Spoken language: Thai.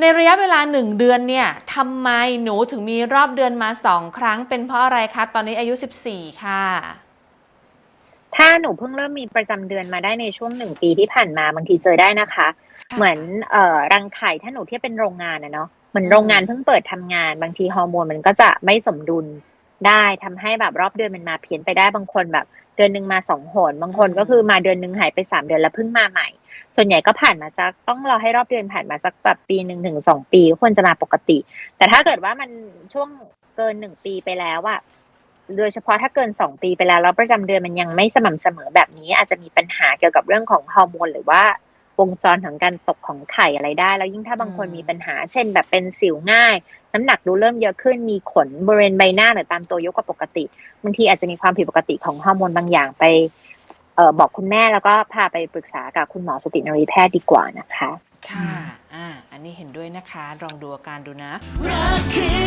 ในระยะเวลาหนึ่งเดือนเนี่ยทำไมหนูถึงมีรอบเดือนมาสองครั้ง เป็นเพราะอะไรคะ ตอนนี้อายุ 14 ค่ะ ถ้าหนูเพิ่งเริ่มมีประจำเดือนมาได้ในช่วงหนึ่งปีที่ผ่านมาบางทีเจอได้นะคะค่ะเหมือนเอ่อรังไข่ถ้าหนูเทียบเป็นโรงงานนะเนาะเหมือนโรงงานเพิ่งเปิดทำงาน บางทีฮอร์โมนมันก็จะไม่สมดุลได้ทำให้แบบรอบเดือนมันมาเพี้ยนไปได้บางคนแบบ เดือนหนึ่งมาสองหนบางคนก็คือมาเดือนหนึ่งหายไปสามเดือนแล้วเพิ่งมาใหม่ ส่วนใหญ่ก็ผ่านมาสักต้องรอให้รอบเดือนผ่านมาสักแบบปีหนึ่งถึงสองปีควรจะมาปกติ แต่ถ้าเกิดว่ามันช่วงเกินหนึ่งปีไปแล้วอะโดยเฉพาะถ้าเกินสองปีไปแล้วแล้วประจำเดือนมันยังไม่สม่ำเสมอแบบนี้ อาจจะมีปัญหาเกี่ยวกับเรื่องของฮอร์โมนหรือว่าวงจรของการตกของไข่อะไรได้ แล้วยิ่งถ้าบางคนมีปัญหา เช่นแบบเป็นสิวง่าย น้ำหนักดูเริ่มเยอะขึ้นมีขนบริเวณใบหน้าหรือตามตัวยอะกว่าปกติบางทีอาจจะมีความผิดปกติของฮอร์โมนบางอย่างไป เอ่อบอกคุณแม่แล้วก็พาไปปรึกษากับคุณหมอสตินรีแพทย์ดีกว่านะคะ ค่ะ อ่า อันนี้เห็นด้วยนะคะ ลองดูอาการดูนะรักคือ